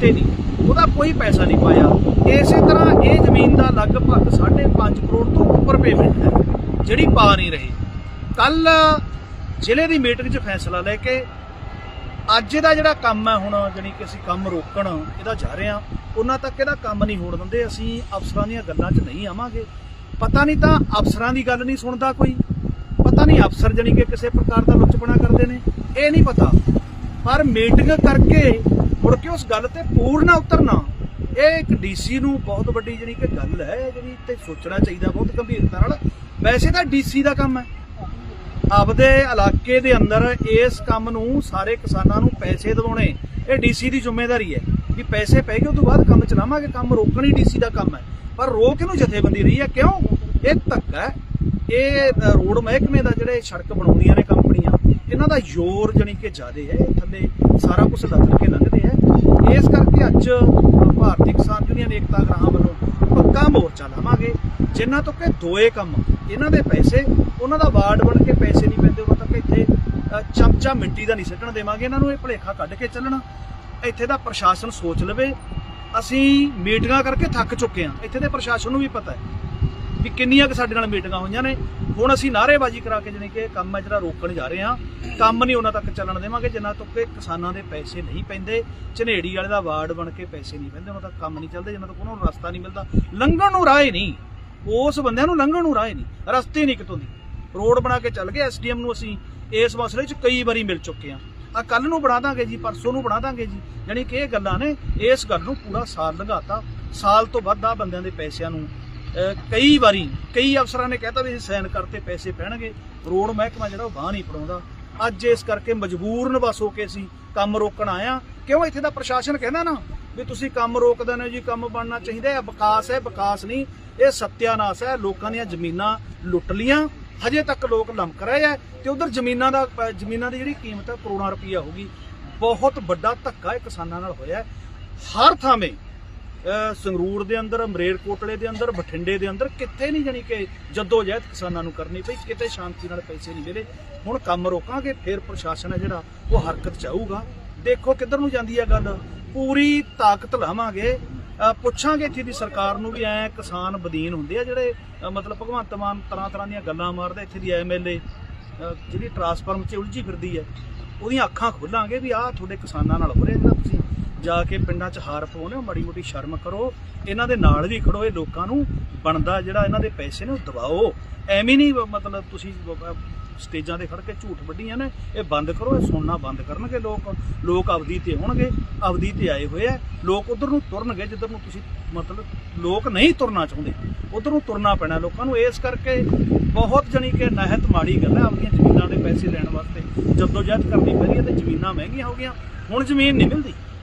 ਕਿਤੇ ਨਹੀਂ। ਉਹਦਾ ਕੋਈ ਪੈਸਾ ਨਹੀਂ ਪਾਇਆ। ਇਸੇ ਤਰ੍ਹਾਂ ਇਹ ਜ਼ਮੀਨ ਦਾ ਲਗਭਗ 5.5 ਕਰੋੜ ਤੋਂ ਉੱਪਰ ਪੇਮੈਂਟ ਹੈ, ਜਿਹੜੀ ਪਾ ਨਹੀਂ ਰਹੀ। ਕੱਲ ਜ਼ਿਲ੍ਹੇ ਦੀ ਮੀਟਿੰਗ 'ਚ ਫੈਸਲਾ ਲੈ ਕੇ ਅੱਜ ਇਹਦਾ ਜਿਹੜਾ ਕੰਮ ਹੈ ਹੁਣ, ਜਾਣੀ ਕਿ ਅਸੀਂ ਕੰਮ ਰੋਕਣ, ਇਹਦਾ ਜਾ ਰਹੇ ਹਾਂ। ਉਹਨਾਂ ਤੱਕ ਇਹਦਾ ਕੰਮ ਨਹੀਂ ਹੋਣ ਦਿੰਦੇ, ਅਸੀਂ ਅਫਸਰਾਂ ਦੀਆਂ ਗੱਲਾਂ 'ਚ ਨਹੀਂ ਆਵਾਂਗੇ। ਪਤਾ ਨਹੀਂ ਤਾਂ ਅਫਸਰਾਂ ਦੀ ਗੱਲ ਨਹੀਂ ਸੁਣਦਾ ਕੋਈ। ਪਤਾ ਨਹੀਂ ਅਫਸਰ ਜਾਣੀ ਕਿ ਕਿਸੇ ਪ੍ਰਕਾਰ ਦਾ ਲੁੱਚਪਣਾ ਕਰਦੇ ਨੇ। ਇਹ ਨਹੀਂ ਪਤਾ। ਪਰ ਮੀਟਿੰਗ ਕਰਕੇ ਮੁੜ ਕੇ ਉਸ ਗੱਲ ਤੇ ਪੂਰਨ ਉਤਰਨਾ। ਇਹ ਇੱਕ ਡੀਸੀ ਨੂੰ ਬਹੁਤ ਵੱਡੀ ਜਿਹੜੀ ਕਿ ਗੱਲ ਹੈ ਜਿਹੜੀ ਤੇ ਸੋਚਣਾ ਚਾਹੀਦਾ ਬਹੁਤ ਗੰਭੀਰਤਾ ਨਾਲ। ਵੈਸੇ ਤਾਂ ਡੀਸੀ ਦਾ ਕੰਮ ਹੈ। ਆਪਦੇ ਇਲਾਕੇ ਦੇ ਅੰਦਰ ਇਸ ਕੰਮ ਨੂੰ ਸਾਰੇ ਕਿਸਾਨਾਂ ਨੂੰ ਪੈਸੇ ਦਿਵਾਉਣੇ, ਇਹ ਡੀਸੀ ਦੀ ਜ਼ਿੰਮੇਵਾਰੀ ਹੈ। ਵੀ ਪੈਸੇ ਪੈ ਗਏ, ਉਸ ਤੋਂ ਬਾਅਦ ਕੰਮ ਚਲਾਵਾਂਗੇ, ਕੰਮ ਰੋਕਣ ਹੀ ਡੀਸੀ ਦਾ ਕੰਮ ਹੈ। ਪਰ ਰੋਕ ਇਹਨੂੰ ਜਥੇਬੰਦੀ ਰਹੀ ਹੈ? ਕਿਉਂ? ਇਹ ਧੱਕਾ ਇਹ ਰੋਡ ਮਹਿਕਮੇ ਦਾ ਜਿਹੜੇ ਸੜਕ ਬਣਾਉਂਦੀਆਂ ਨੇ ਕੰਪਨੀਆਂ ਇਹਨਾਂ ਦਾ ਜ਼ੋਰ ਜਣੀ ਕਿ ਜ਼ਿਆਦੇ ਹੈ ਇਹ ਥੱਲੇ ਸਾਰਾ ਕੁਝ ਲੱਗ ਕੇ ਲੰਘਦੇ ਹੈ। ਇਸ ਕਰਕੇ ਅੱਜ ਭਾਰਤੀ ਕਿਸਾਨ ਯੂਨੀਅਨ ਏਕਤਾ ਗ੍ਰਾਹਾਂ ਵੱਲੋਂ ਪੱਕਾ ਮੋਰਚਾ ਲਾਵਾਂਗੇ, ਜਿਨ੍ਹਾਂ ਤੋਂ ਕਿ ਦੋਏ ਕੰਮ, ਇਹਨਾਂ ਦੇ ਪੈਸੇ, ਉਹਨਾਂ ਦਾ ਵਾਰਡ ਬਣ ਕੇ ਪੈਸੇ ਨਹੀਂ ਪੈਂਦੇ ਉਦੋਂ ਤੱਕ ਇੱਥੇ ਚਮਚਾ ਮਿੱਟੀ ਦਾ ਨਹੀਂ ਸਿੱਟਣ ਦੇਵਾਂਗੇ, ਇਹਨਾਂ ਨੂੰ ਇਹ ਭਲੇਖਾ ਕੱਢ ਕੇ ਚੱਲਣਾ। ਇੱਥੇ ਦਾ ਪ੍ਰਸ਼ਾਸਨ ਸੋਚ ਲਵੇ, ਅਸੀਂ ਮੀਟਿੰਗਾਂ ਕਰਕੇ ਥੱਕ ਚੁੱਕੇ ਹਾਂ, ਇੱਥੇ ਦੇ ਪ੍ਰਸ਼ਾਸਨ ਨੂੰ ਵੀ ਪਤਾ ਹੈ। ਵੀ ਕਿੰਨੀਆਂ ਕਿ ਸਾਡੇ ਨਾਲ ਮੀਟਿੰਗਾਂ ਹੋਈਆਂ ਨੇ। ਹੁਣ ਅਸੀਂ ਨਾਅਰੇਬਾਜ਼ੀ ਕਰਾ ਕੇ ਜਾਣੀ ਕਿ ਕੰਮ ਹੈ ਜਿਹੜਾ ਰੋਕਣ ਜਾ ਰਹੇ ਹਾਂ। ਕੰਮ ਨਹੀਂ ਉਹਨਾਂ ਤੱਕ ਚੱਲਣ ਦੇਵਾਂਗੇ, ਜਿੰਨਾ ਤੱਕ ਕਿ ਕਿਸਾਨਾਂ ਦੇ ਪੈਸੇ ਨਹੀਂ ਪੈਂਦੇ। ਝਨੇੜੀ ਵਾਲੇ ਦਾ ਵਾਰਡ ਬਣ ਕੇ ਪੈਸੇ ਨਹੀਂ ਪੈਂਦੇ, ਉਹਨਾਂ ਤੱਕ ਕੰਮ ਨਹੀਂ ਚੱਲਦੇ, ਜਿੰਨਾ ਤੱਕ ਉਹਨਾਂ ਨੂੰ ਰਸਤਾ ਨਹੀਂ ਮਿਲਦਾ। ਲੰਘਣ ਨੂੰ ਰਾਹ ਹੀ ਨਹੀਂ। ਉਸ ਬੰਦਿਆਂ ਨੂੰ ਲੰਘਣ ਨੂੰ ਰਾਹ ਹੀ ਨਹੀਂ। ਰਸਤੇ ਨਹੀਂ ਕਿਤੋਂ ਦੀ। ਰੋਡ ਬਣਾ ਕੇ ਚੱਲ ਗਏ, ਐਸਡੀਐਮ ਨੂੰ ਅਸੀਂ ਇਸ ਮਸਲੇ 'ਚ ਕਈ ਵਾਰੀ ਮਿਲ ਚੁੱਕੇ ਹਾਂ। ਆ ਕੱਲ ਨੂੰ ਬਣਾ ਦਾਂਗੇ ਜੀ, ਪਰਸੋਂ ਨੂੰ ਬਣਾ ਦਾਂਗੇ ਜੀ। ਯਾਨੀ ਕਿ ਇਹ ਗੱਲਾਂ ਨੇ, ਇਸ ਗੱਲ ਨੂੰ ਪੂਰਾ ਸਾਲ ਲੰਘਾਤਾ। ਸਾਲ ਤੋਂ ਵੱਧ ਆ ਬੰਦਿਆਂ ਦੇ ਪੈਸਿਆਂ ਨੂੰ ਕਈ ਵਾਰੀ, ਕਈ ਅਫਸਰਾਂ ਨੇ ਕਹਿਤਾ ਵੀ ਅਸੀਂ ਸਾਈਨ ਕਰਤੇ ਪੈਸੇ ਪੈਣਗੇ। ਰੋਡ ਮਹਿਕਮਾ ਜਿਹੜਾ ਉਹ ਬਾਹ ਨਹੀਂ ਪੜਾਉਂਦਾ ਅੱਜ ਇਸ ਕਰਕੇ ਮਜਬੂਰਨ ਬਸ ਹੋ ਕੇ ਅਸੀਂ ਕੰਮ ਰੋਕਣ ਆਇਆ। ਕਿਉਂ ਇੱਥੇ ਦਾ ਪ੍ਰਸ਼ਾਸਨ ਕਹਿੰਦਾ ਨਾ ਵੀ ਤੁਸੀਂ ਕੰਮ ਰੋਕ ਦਿੰਦੇ ਜੀ, ਕੰਮ ਬਣਨਾ ਚਾਹੀਦਾ ਹੈ। ਵਿਕਾਸ ਹੈ, ਵਿਕਾਸ ਨਹੀਂ। ਇਹ ਸਤਿਆਨਾਸ ਹੈ। ਲੋਕਾਂ ਦੀਆਂ ਜ਼ਮੀਨਾਂ ਲੁੱਟ ਲੀਆਂ। ਹਜੇ ਤੱਕ ਲੋਕ ਲੰਮਕ ਰਹੇ ਆ ਤੇ ਉਧਰ ਜ਼ਮੀਨਾਂ ਦਾ ਜ਼ਮੀਨਾਂ ਦੀ ਜਿਹੜੀ ਕੀਮਤ ਹੈ, ਕਰੋੜਾਂ ਰੁਪਈਆ ਹੋਗੀ ਬਹੁਤ ਵੱਡਾ ਧੱਕਾ ਇਹ ਕਿਸਾਨਾਂ ਨਾਲ ਹੋਇਆ ਹਰ ਥਾਵੇਂ ਅਹ ਸੰਗਰੂਰ ਦੇ ਅੰਦਰ ਮਰੇਰਕੋਟਲੇ ਦੇ ਅੰਦਰ, ਬਠਿੰਡੇ ਦੇ ਅੰਦਰ ਕਿੱਥੇ ਨਹੀਂ ਜਾਣੀ ਕਿ ਜੱਦੋ ਜਹਿਦ ਕਿਸਾਨਾਂ ਨੂੰ ਕਰਨੀ ਪਈ, ਕਿਤੇ ਸ਼ਾਂਤੀ ਨਾਲ ਪੈਸੇ ਨਹੀਂ ਮਿਲੇ। ਹੁਣ ਕੰਮ ਰੋਕਾਂਗੇ, ਫਿਰ ਪ੍ਰਸ਼ਾਸਨ ਹੈ ਜਿਹੜਾ, ਉਹ ਹਰਕਤ ਚਾਹੂਗਾ ਦੇਖੋ ਕਿੱਧਰ ਨੂੰ ਜਾਂਦੀ ਹੈ ਗੱਲ। ਪੂਰੀ ਤਾਕਤ ਲਾਵਾਂਗੇ। ਪੁੱਛਾਂਗੇ ਇੱਥੇ ਦੀ ਸਰਕਾਰ ਨੂੰ ਵੀ ਐ ਕਿਸਾਨ ਬਦੀਨ ਹੁੰਦੇ ਆ ਜਿਹੜੇ ਮਤਲਬ ਭਗਵੰਤ ਮਾਨ ਤਰ੍ਹਾਂ ਤਰ੍ਹਾਂ ਦੀਆਂ ਗੱਲਾਂ ਮਾਰਦੇ, ਇੱਥੇ ਦੀ ਐਮਐਲਏ ਜਿਹੜੀ ਟਰਾਂਸਫਾਰਮ 'ਚ ਉਲਝੀ ਫਿਰਦੀ ਹੈ, ਉਹਦੀਆਂ ਅੱਖਾਂ ਖੋਲਾਂਗੇ ਵੀ ਆਹ ਤੁਹਾਡੇ ਕਿਸਾਨਾਂ ਨਾਲ ਹੋ ਰਿਹਾ ਜਿਹੜਾ ਤੁਸੀਂ ਜਾ ਕੇ ਪਿੰਡਾਂ 'ਚ ਹਾਰ ਪਾਉਣੇ ਹੋ ਮਾੜੀ ਮੋਟੀ ਸ਼ਰਮ ਕਰੋ। ਇਹਨਾਂ ਦੇ ਨਾਲ ਵੀ ਖੜੋ, ਇਹ ਲੋਕਾਂ ਨੂੰ ਬਣਦਾ ਜਿਹੜਾ ਇਹਨਾਂ ਦੇ ਪੈਸੇ ਨੇ ਉਹ ਦਬਾਓ ਐਵੇਂ ਨਹੀਂ ਮਤਲਬ ਤੁਸੀਂ ਸਟੇਜਾਂ ਤੇ ਖੜ ਕੇ ਝੂਠ ਵੱਢੀਆਂ ਨੇ, ਇਹ ਬੰਦ ਕਰੋ, ਇਹ ਸੁਣਨਾ ਬੰਦ ਕਰਨਗੇ ਲੋਕ। ਲੋਕ ਅਵਧੀ ਤੇ ਹੋਣਗੇ ਅਵਧੀ ਤੇ ਆਏ ਹੋਏ ਆ। ਲੋਕ ਉਧਰ ਨੂੰ ਤੁਰਨਗੇ, ਜਿੱਧਰ ਨੂੰ ਤੁਸੀਂ ਮਤਲਬ ਲੋਕ ਨਹੀਂ ਤੁਰਨਾ ਚਾਹੁੰਦੇ। ਉਧਰ ਨੂੰ ਤੁਰਨਾ ਪੈਣਾ ਲੋਕਾਂ ਨੂੰ। ਇਸ ਕਰਕੇ ਬਹੁਤ ਜਣੀ ਕਿ ਨਹਿਤ ਮਾੜੀ ਗੱਲ ਹੈ ਆਪਣੀਆਂ ਜ਼ਮੀਨਾਂ ਦੇ ਪੈਸੇ ਲੈਣ ਵਾਸਤੇ। ਜਦੋਂ ਜਹਿਦ ਕਰਨੀ ਪੈ ਰਹੀ ਹੈ ਤੇ ਜ਼ਮੀਨਾਂ ਮਹਿੰਗੀਆਂ ਹੋ ਗਈਆਂ। ਹੁਣ ਜ਼ਮੀਨ ਨਹੀਂ ਮਿਲਦੀ।